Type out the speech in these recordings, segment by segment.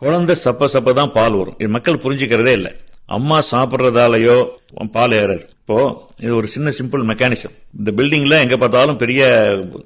குழந்தை சப்ப சப்ப தான் பால் வரும். இது மக்கள் புரிஞ்சுக்கிறதே இல்லை. அம்மா சாப்பிட்றதாலயோ பால் ஏறாது. இப்போ இது ஒரு சின்ன சிம்பிள் மெக்கானிசம் இந்த பில்டிங்ல எங்க பார்த்தாலும் பெரிய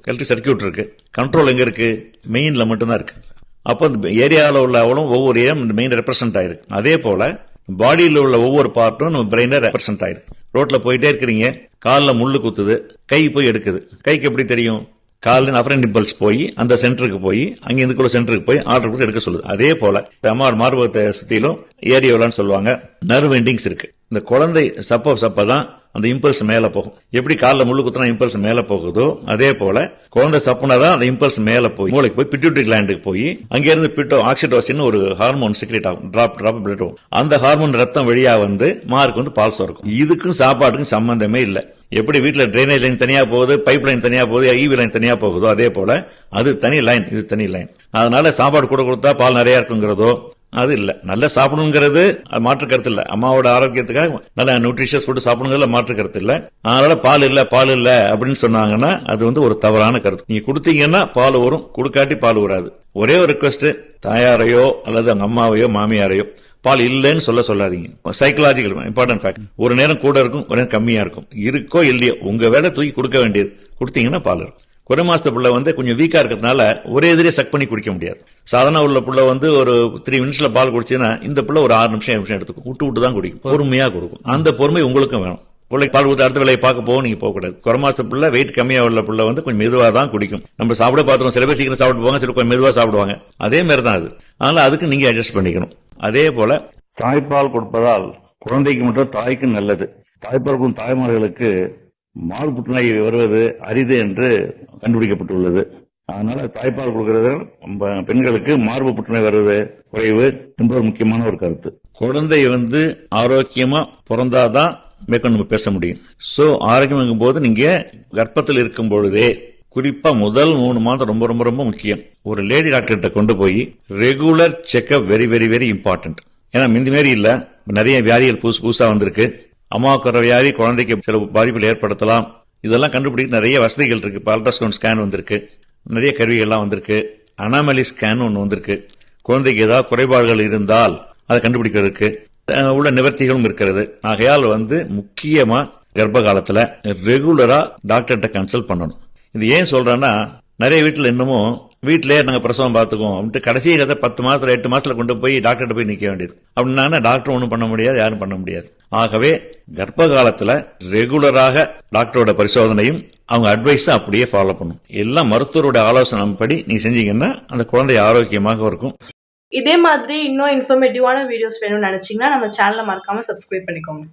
எலக்ட்ரிக் சர்க்கியூட் இருக்கு. கண்ட்ரோல் எங்க இருக்கு? மெயின்ல மட்டும்தான் இருக்கு. அப்போ இந்த ஏரியாவில் உள்ள அவளும் ஒவ்வொரு ஏரியா இந்த மெயின் ரெப்ரசென்ட் ஆயிருக்கு. அதே போல பாடியில் உள்ள ஒவ்வொரு பார்ட்டும் நம்ம பிரெயின்ல ரெப்ரசென்ட் ஆயிருக்கு. ரோட்ல போயிட்டே இருக்கிறீங்க. காலில் முள்ளு குத்துது. கை போய் எடுக்குது. கைக்கு எப்படி தெரியும்? காலில் அஃபரன் இம்பல்ஸ் போய் அந்த சென்டருக்கு போய் அங்கே இதுக்குள்ள சென்டருக்கு போய் ஆர்டர் கொடுத்து எடுக்க சொல்லுது. அதே போல எம்ஆர் மார்பகத்தை சுத்திலும் ஏரியோலான்னு சொல்லுவாங்க. நர்வ் எண்டிங்ஸ் இருக்கு. இந்த குழந்தை சப்ப சப்ப தான் அந்த இம்பல்ஸ் மேல போகும். எப்படி காலில் முள்ளு குத்துனா இம்பல்ஸ் மேல போகுதோ அதே போல குழந்தை சப்புனா தான் அந்த இம்பல்ஸ் மேல போய் மூளைக்கு போய் பிட்யூட்ரி கிளாண்டுக்கு போய் அங்கேருந்து பிட்டோ ஆக்சிடோசின் ஒரு ஹார்மோன் சிக்ரெட் ஆகும். டிராப் டிராப் பிளட் அந்த ஹார்மோன் ரத்தம் வழியா வந்து மார்க் வந்து பால் சுரக்கும். இதுக்கும் சாப்பாட்டுக்கும் சம்பந்தமே இல்லை. எப்படி வீட்டில் ட்ரைனேஜ் லைன் தனியா போகுது பைப் லைன் தனியா போகுது ஈவி லைன் தனியா போகுதோ அதே போல அது தனி லைன் இது தனி லைன் அதனால சாப்பாடு கூட கொடுத்தா பால் நிறைய இருக்குங்கிறதோ அது இல்ல. நல்ல சாப்பிடணுங்கிறது அது மாற்று கருத்து இல்ல. அம்மாவோட ஆரோக்கியத்துக்காக நல்ல நியூட்ரிஷியஸ் ஃபுட் சாப்பிடுங்கிறதுல மாற்று கருத்து இல்ல. அதனால பால் இல்ல பால் இல்ல அப்படின்னு சொன்னாங்கன்னா அது வந்து ஒரு தவறான கருத்து. நீங்க கொடுத்தீங்கன்னா பால் வரும் கொடுக்காட்டி பால் வராது ஒரே ஒரு ரிக்வஸ்ட் தாயாரையோ அல்லது அவங்க அம்மாவையோ மாமியாரையோ பால் இல்லைன்னு சொல்ல சொல்லாதீங்க. சைக்கலாஜிக்கல் இம்பார்ட்டன்ட் ஃபேக்ட் ஒரு நேரம் கூட இருக்கும் ஒரு நேரம் கம்மியா இருக்கும். இருக்கோ இல்லையோ உங்க வேலை தூக்கி கொடுக்க வேண்டியது. கொடுத்தீங்கன்னா பால் இருக்கும். குறை மாசத்து புள்ள வந்து கொஞ்சம் வீக்கா இருக்கிறதுனால ஒரே எதிரே சக் பண்ணி குடிக்க முடியாது. சாதாரண உள்ள புள்ள வந்து ஒரு த்ரீ மினிட்ஸ்ல பால் குடிச்சுன்னா இந்த புள்ள ஒரு ஆறு நிமிஷம் நிமிஷம் எடுத்துக்கும். விட்டு விட்டு தான் குடிக்கும். பொறுமையா கொடுக்கும். அந்த பொறுமை உங்களுக்கும் வேணும். பிள்ளைக்கு பால் கொடுத்து அடுத்த வேலையை பார்க்க போக நீங்க போக கூடாது. குறை மாசத்து புள்ள வெயிட் கம்மியா உள்ள புள்ள வந்து கொஞ்சம் மெதுவா தான் குடிக்கும். நம்ம சாப்பிட பார்த்துருவோம் சில பேர் சீக்கிரம் சாப்பிட்டு போவாங்க சில கொஞ்சம் மெதுவா சாப்பிடுவாங்க. அதே மாதிரி தான் அது. அதனால அதுக்கு நீங்க அட்ஜஸ்ட் பண்ணிக்கணும். அதே போல தாய்ப்பால் கொடுப்பதால் குழந்தைக்கு மட்டும் தாய்க்கு நல்லது. தாய்ப்பால் கொடுக்கும் தாய்மார்களுக்கு மால் புற்றுநோய் வருவது அரிது என்று கண்டுபிடிக்கப்பட்டுள்ளது. அதனால தாய்ப்பால் கொடுக்கிறது நம்ம பெண்களுக்கு மார்பு புற்றுநோய் வருவது குறைவு என்பது முக்கியமான ஒரு கருத்து. குழந்தை வந்து ஆரோக்கியமா பிறந்தாதான் மேற்கொண்டு நம்ம பேச முடியும். சோ ஆரோக்கியம் போது நீங்க கர்ப்பத்தில் இருக்கும் பொழுதே குறிப்பா முதல் மூணு மாதம் ரொம்ப ரொம்ப ரொம்ப முக்கியம். ஒரு லேடி டாக்டர்கிட்ட கொண்டு போய் regular checkup very very very important ஏன்னா மிந்தி மாரி இல்ல. நிறைய வியாதிகள் புதுசு புதுசா வந்திருக்கு. அம்மாவுக்கு வர வியாதி குழந்தைக்கு சில பாதிப்புகள் ஏற்படுத்தலாம். இதெல்லாம் கண்டுபிடிக்க நிறைய வசதிகள் இருக்கு. இப்போ அல்ட்ராசவுண்ட் ஸ்கேன் வந்திருக்கு. நிறைய கருவிகள்லாம் வந்திருக்கு. அனாமலி ஸ்கேன் ஒன்று வந்திருக்கு. குழந்தைக்கு ஏதாவது குறைபாடுகள் இருந்தால் அதை கண்டுபிடிக்கிறதுக்கு உள்ள நிவர்த்திகளும் இருக்கிறது. ஆகையால் வந்து முக்கியமா கர்ப்ப காலத்துல ரெகுலரா டாக்டர்கிட்ட கன்சல்ட் பண்ணணும். இது ஏன் சொல்றேன்னா நிறைய வீட்டில் இன்னமும் வீட்டிலேயே நாங்கள் பிரசவம் பார்த்துக்குவோம். அப்படின்ட்டு கடைசி கதை பத்து மாசத்துல எட்டு மாதத்தில் கொண்டு போய் டாக்டர்கிட்ட போய் நிற்க வேண்டியது. அப்படின்னா டாக்டர் ஒன்றும் பண்ண முடியாது யாரும் பண்ண முடியாது. ஆகவே கர்ப்ப காலத்தில் ரெகுலராக டாக்டரோட பரிசோதனையும் அவங்க அட்வைஸை அப்படியே ஃபாலோ பண்ணும். எல்லாம் மருத்துவரோட ஆலோசனை படி நீ செஞ்சீங்கன்னா அந்த குழந்தை ஆரோக்கியமாக இருக்கும். இதே மாதிரி இன்னும் இன்ஃபர்மேட்டிவான வீடியோஸ் வேணும்னு நினச்சிங்கன்னா நம்ம சேனலை மறக்காமல் சப்ஸ்கிரைப் பண்ணிக்கோங்க.